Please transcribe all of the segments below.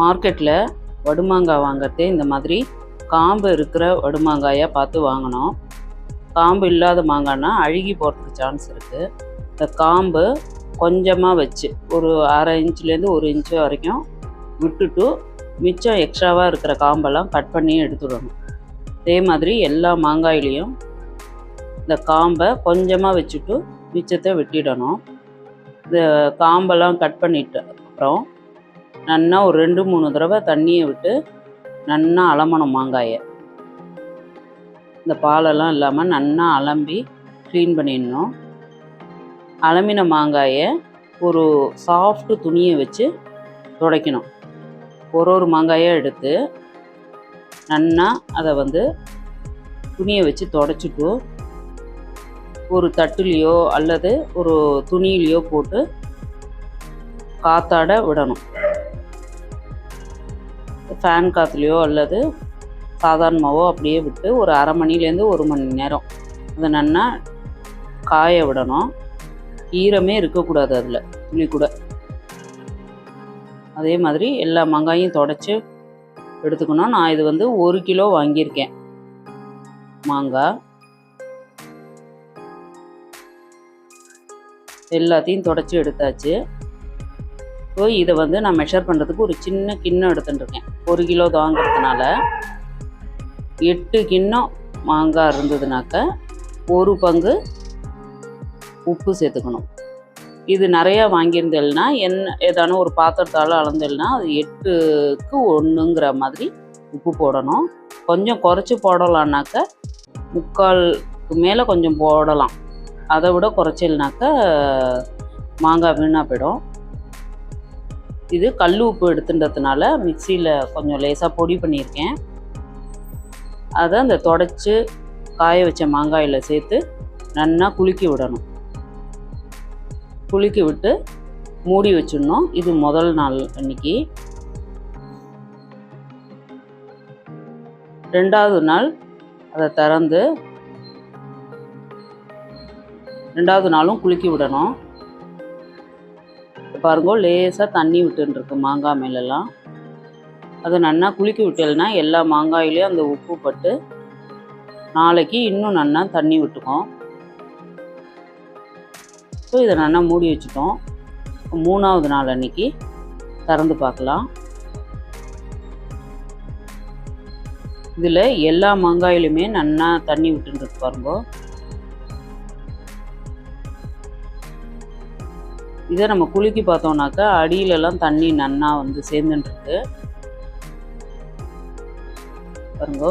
மார்க்கெட்டில் வடுமாங்காய் வாங்குறதே இந்த மாதிரி காம்பு இருக்கிற வடுமாங்காயாக பார்த்து வாங்கணும். காம்பு இல்லாத மாங்காய்னா அழுகி போகிறதுக்கு சான்ஸ் இருக்குது இந்த காம்பு கொஞ்சமாக வச்சு ஒரு அரை இன்ச்லேருந்து ஒரு இன்ச்சு வரைக்கும் விட்டுட்டு மிச்சம் எக்ஸ்ட்ராவாக இருக்கிற காம்பெல்லாம் கட் பண்ணி எடுத்துடணும். அதே மாதிரி எல்லா மாங்காயிலையும் இந்த காம்பை கொஞ்சமாக வச்சுட்டு மிச்சத்தை வெட்டிடணும். இந்த காம்பெல்லாம் கட் பண்ணிட்டு அப்புறம் நன்னா ஒரு ரெண்டு மூணு தடவை தண்ணியை விட்டு நன்னா அலம்பணும் மாங்காயை. இந்த பாலெல்லாம் இல்லாமல் நன்னா அலம்பி க்ளீன் பண்ணிடணும். அலம்பின மாங்காயை ஒரு சாஃப்ட் துணியை வச்சு துடைக்கணும். ஒரு ஒரு மாங்காயாக எடுத்து நன்னா அதை வந்து துணியை வச்சு தொடச்சிட்டு ஒரு தட்டுலேயோ அல்லது ஒரு துணியிலையோ போட்டு காத்தாட விடணும். ஃபேன் காற்றுலையோ அல்லது சாதாரணமாவோ அப்படியே விட்டு ஒரு அரை மணிலேருந்து ஒரு மணி நேரம். அதை நல்லா காய விடணும். ஈரமே இருக்கக்கூடாது அதில் துணி கூட. அதே மாதிரி எல்லா மாங்காயும் தொடச்சி எடுத்துக்கணும். நான் இது வந்து ஒரு கிலோ வாங்கியிருக்கேன். மாங்காய். எல்லாத்தையும் தொடச்சி எடுத்தாச்சு. ஸோ இதை வந்து நான் மெஷர் பண்ணுறதுக்கு ஒரு சின்ன கிண்ணம் எடுத்துட்டுருக்கேன் ஒரு கிலோ வாங்குறதுனால எட்டு கிண்ணம் மாங்காய் இருந்ததுனாக்க ஒரு பங்கு உப்பு சேர்த்துக்கணும். இது நிறையா வாங்கியிருந்தேன்னா என்ன ஏதானோ ஒரு பாத்திரத்தால் அளந்தேன்னா அது எட்டுக்கு ஒன்றுங்கிற மாதிரி உப்பு போடணும். கொஞ்சம் குறைச்சி போடலான்னாக்க முக்கால்க்கு மேலே கொஞ்சம் போடலாம். அதை விட குறைச்சல்னாக்க மாங்காய் வீணாக போயிடும். இது கல் உப்பு எடுத்துன்றதுனால மிக்சியில் கொஞ்சம் லேசாக பொடி பண்ணியிருக்கேன். அதை அந்த தொடச்சி காய வச்ச மாங்காயில் சேர்த்து நல்லா குலுக்கி விடணும். குலுக்கி விட்டு மூடி வச்சிடணும். இது முதல் நாள் அன்னைக்கு. ரெண்டாவது நாள் அதை திறந்து ரெண்டாவது நாளும் குலுக்கி விடணும். பாருங்க லேசாக தண்ணி விட்டுருக்கு மாங்காய் மேலெல்லாம். அது நன்னா குளிக்க விட்டேன்னா எல்லா மாங்காயிலையும் அந்த உப்பு பட்டு நாளைக்கு இன்னும் நன்னா தண்ணி விட்டுக்கும். ஸோ இதை நல்லா மூடி வச்சுட்டோம். மூணாவது நாள் அன்னைக்கு திறந்து பார்க்கலாம். இதில் எல்லா மாங்காயிலுமே நன்னா தண்ணி விட்டுருக்கு பாருங்க. இதை நம்ம குலுக்கி பார்த்தோம்னாக்கா அடியிலலாம் தண்ணி நன்னா வந்து சேர்ந்துட்டுருக்கு பாருங்க.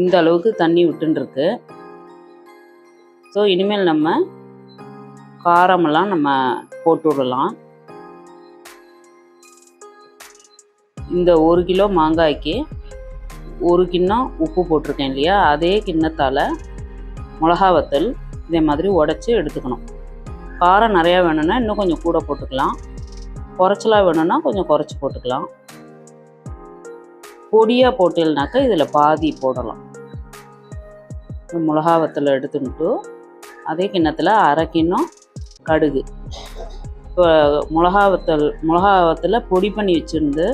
இந்த அளவுக்கு தண்ணி விட்டுருக்கு ஸோ இனிமேல் நம்ம காரமெல்லாம் நம்ம போட்டு விடலாம். இந்த ஒரு கிலோ மாங்காய்க்கு ஒரு கிண்ணம் உப்பு போட்டிருக்கேன் இல்லையா? அதே கிண்ணத்தால் மிளகா வத்தல் இதே மாதிரி உடச்சி எடுத்துக்கணும். காரம் நிறையா வேணும்னா இன்னும் கொஞ்சம் கூட போட்டுக்கலாம். குறைச்சலா வேணும்னா கொஞ்சம் குறைச்சி போட்டுக்கலாம். பொடியாக போட்டீங்கனாக்கா இதில் பாதி போடலாம். மிளகா வத்தல் எடுத்துக்கிட்டு அதே கிண்ணத்தில் அரை கிண்ணம் கடுகு. இப்போ மிளகா வத்தல் மிளகா வத்தில் பொடி பண்ணி வச்சுருந்து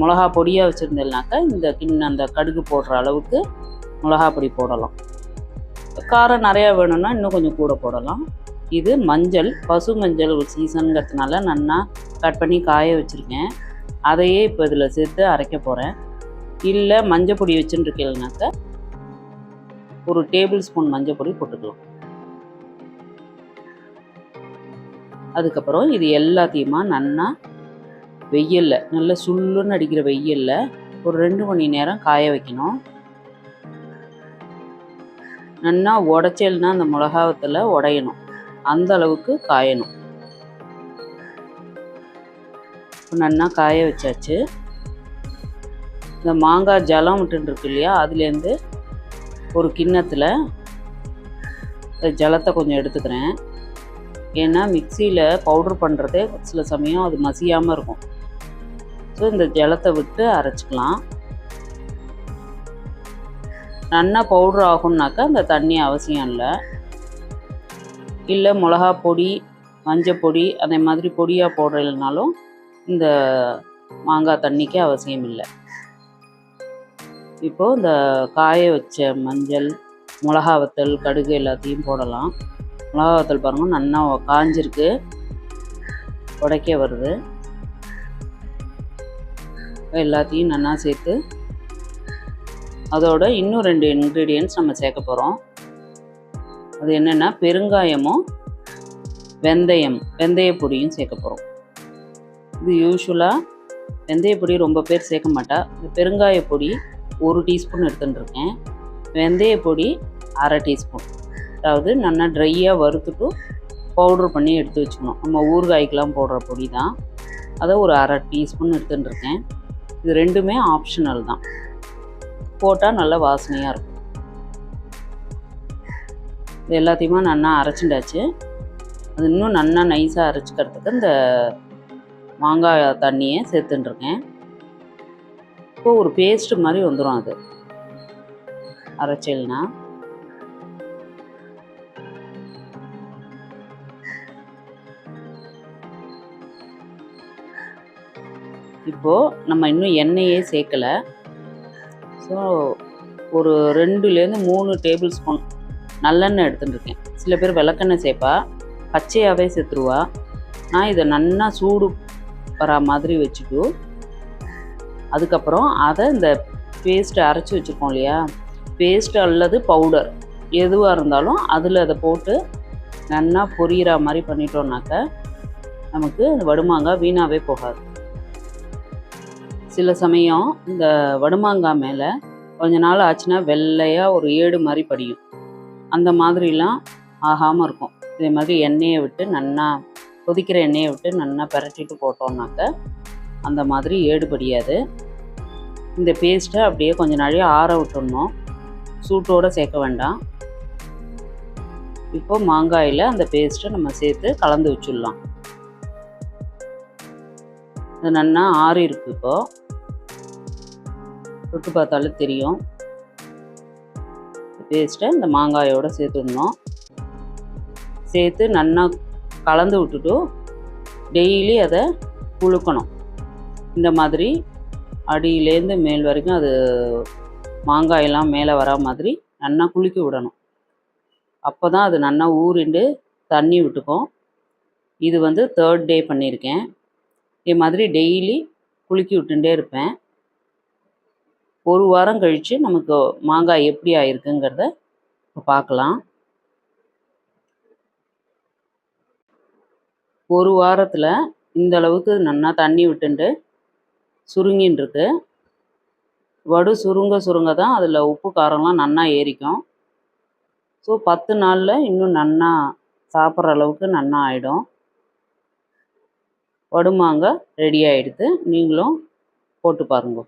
மிளகா பொடியாக வச்சுருந்தேன்னாக்கா இந்த கிண்ணம் அந்த கடுகு போடுற அளவுக்கு மிளகா பொடி போடலாம். காரம் நிறையா வேணும்னா இன்னும் கொஞ்சம் கூட போடலாம். இது மஞ்சள் பசு மஞ்சள் ஒரு சீசனுங்கிறதுனால நன்னா கட் பண்ணி காய வச்சுருக்கேன். அதையே இப்போ இதில் சேர்த்து அரைக்க போகிறேன் இல்லை மஞ்சள் பொடி வச்சுட்டுருக்கீங்கனாக்கா ஒரு டேபிள் ஸ்பூன் மஞ்சள் பொடி போட்டுக்கலாம். அதுக்கப்புறம் இது எல்லாத்தையுமா நன்னா வெயிலில் நல்ல சுள்ளுன்னு அடிக்கிற வெயிலில் ஒரு ரெண்டு மணி நேரம் காய வைக்கணும். நல்லா உடச்சல்னா அந்த மிளகாவத்தில் உடையணும். அந்த அளவுக்கு காயணும். நல்லா காய வச்சாச்சு. இந்த மாங்காய் ஜலம் விட்டுருக்கு இல்லையா அதுலேருந்து ஒரு கிண்ணத்தில் ஜலத்தை கொஞ்சம் எடுத்துக்கிறேன். ஏன்னா மிக்சியில் பவுட்ரு பண்ணுறதே சில சமயம் அது மசியாமல் இருக்கும். ஸோ இந்த ஜலத்தை விட்டு அரைச்சிக்கலாம். நன்னா பவுட்ரு ஆகும்னாக்கா அந்த தண்ணி அவசியம் இல்லை. இல்லை மிளகா பொடி மஞ்சள் பொடி அதே மாதிரி பொடியாக போடுறதுனாலும் இந்த மாங்காய் தண்ணிக்கு அவசியம் இல்லை. இப்போது இந்த காய வச்ச மஞ்சள் மிளகா வத்தல் கடுகு எல்லாத்தையும் போடலாம். மிளகா வத்தல் பாருங்கள் நல்லா காஞ்சிருக்கு. உடைக்க வருது. எல்லாத்தையும் நல்லா சேர்த்து அதோட இன்னும் ரெண்டு இன்க்ரீடியன்ட்ஸ் நம்ம சேர்க்க போகிறோம் அது என்னென்னா பெருங்காயமும் வெந்தயம் வெந்தய பொடியும் சேர்க்க போகிறோம் இது யூஸ்வலாக வெந்தய பொடி ரொம்ப பேர் சேர்க்க மாட்டா. இந்த பெருங்காய பொடி ஒரு டீஸ்பூன் எடுத்துட்டுருக்கேன். வெந்தய பொடி அரை டீஸ்பூன் அதாவது நல்லா ட்ரையாக வறுத்துட்டு பவுட்ரு பண்ணி எடுத்து வச்சுக்கணும். நம்ம ஊறுகாய்க்கெலாம் போடுற பொடி தான் அதை ஒரு அரை டீஸ்பூன் எடுத்துட்டுருக்கேன். இது ரெண்டுமே ஆப்ஷனல் தான். போட்டால் நல்லா வாசனையாக இருக்கும். இது எல்லாத்தையுமே நல்லா அரைச்சிண்டாச்சு அது இன்னும் நல்லா நைஸாக அரைச்சிக்கிறதுக்கு இந்த மாங்காய் தண்ணியை சேர்த்துட்டுருக்கேன். இப்போ ஒரு பேஸ்ட்டு மாதிரி வந்துடும் அது. அரைச்சல்னா. இப்போது நம்ம இன்னும் எண்ணெயே சேர்க்கலை. ஸோ ஒரு ரெண்டுலேருந்து மூணு டேபிள் ஸ்பூன் நல்லெண்ணெய் எடுத்துட்டுருக்கேன். சில பேர் விளக்கெண்ணெய் சேர்ப்பா பச்சையாகவே சேர்த்துருவா. நான் இதை நல்லா சூடு வர மாதிரி வச்சுட்டு அதுக்கப்புறம் அதை இந்த பேஸ்ட்டை அரைச்சி வச்சுருக்கோம் இல்லையா? பேஸ்ட் அல்லது பவுடர் எதுவாக இருந்தாலும் அதில் அதை போட்டு நல்லா பொரியிற மாதிரி பண்ணிட்டோம்னாக்க நமக்கு வடுமாங்காய் வீணாகவே போகாது. சில சமயம் இந்த வடுமாங்காய் மேலே கொஞ்ச நாள் ஆச்சுன்னா வெள்ளையாக ஒரு ஏடு மாதிரி படியும். அந்த மாதிரிலாம் ஆகாமல் இருக்கும். இதே மாதிரி எண்ணெயை விட்டு நன்னா கொதிக்கிற எண்ணெயை விட்டு நல்லா பரட்டிட்டு போட்டோம்னாக்க அந்த மாதிரி ஏடு படியாது. இந்த பேஸ்ட்டை அப்படியே கொஞ்சம் நாளையே ஆற விட்டுடணும் சூட்டோடு சேர்க்க வேண்டாம். இப்போ மாங்காயில் அந்த பேஸ்ட்டை நம்ம சேர்த்து கலந்து வச்சிடலாம். இது நல்லா ஆறி இருக்கு இப்போ. தொட்டு பார்த்தாலும் தெரியும். பேஸ்ட்டை இந்த மாங்காயோடு சேர்த்துடணும். சேர்த்து நல்லா கலந்து விட்டுட்டு டெய்லி அதை குளுக்கணும் இந்த மாதிரி அடியிலேருந்து மேல் வரைக்கும் அது மாங்காயெல்லாம் மேலே வரா மாதிரி நல்லா குளிக்க விடணும். அப்போ தான் அது நல்லா ஊறிண்டு தண்ணி விட்டுக்கும். இது வந்து தேர்ட் டே பண்ணியிருக்கேன். இதே மாதிரி டெய்லி குளிக்கி விட்டுட்டே இருப்பேன். ஒரு வாரம் கழித்து நமக்கு மாங்காய் எப்படி ஆயிருக்குங்கிறத இப்போ பார்க்கலாம் ஒரு வாரத்தில் இந்த அளவுக்கு நல்லா தண்ணி விட்டுண்டு சுருங்கின்னு இருக்கு வடு சுருங்க சுருங்க தான் அதில் உப்பு காரம்லாம் நன்னா ஏறிக்கும். ஸோ பத்து நாளில் இன்னும் நன்னா சாப்பிட்ற அளவுக்கு நன்னா ஆகிடும் வடுமாங்காய் ரெடி ஆகிடுது நீங்களும் போட்டு பாருங்க.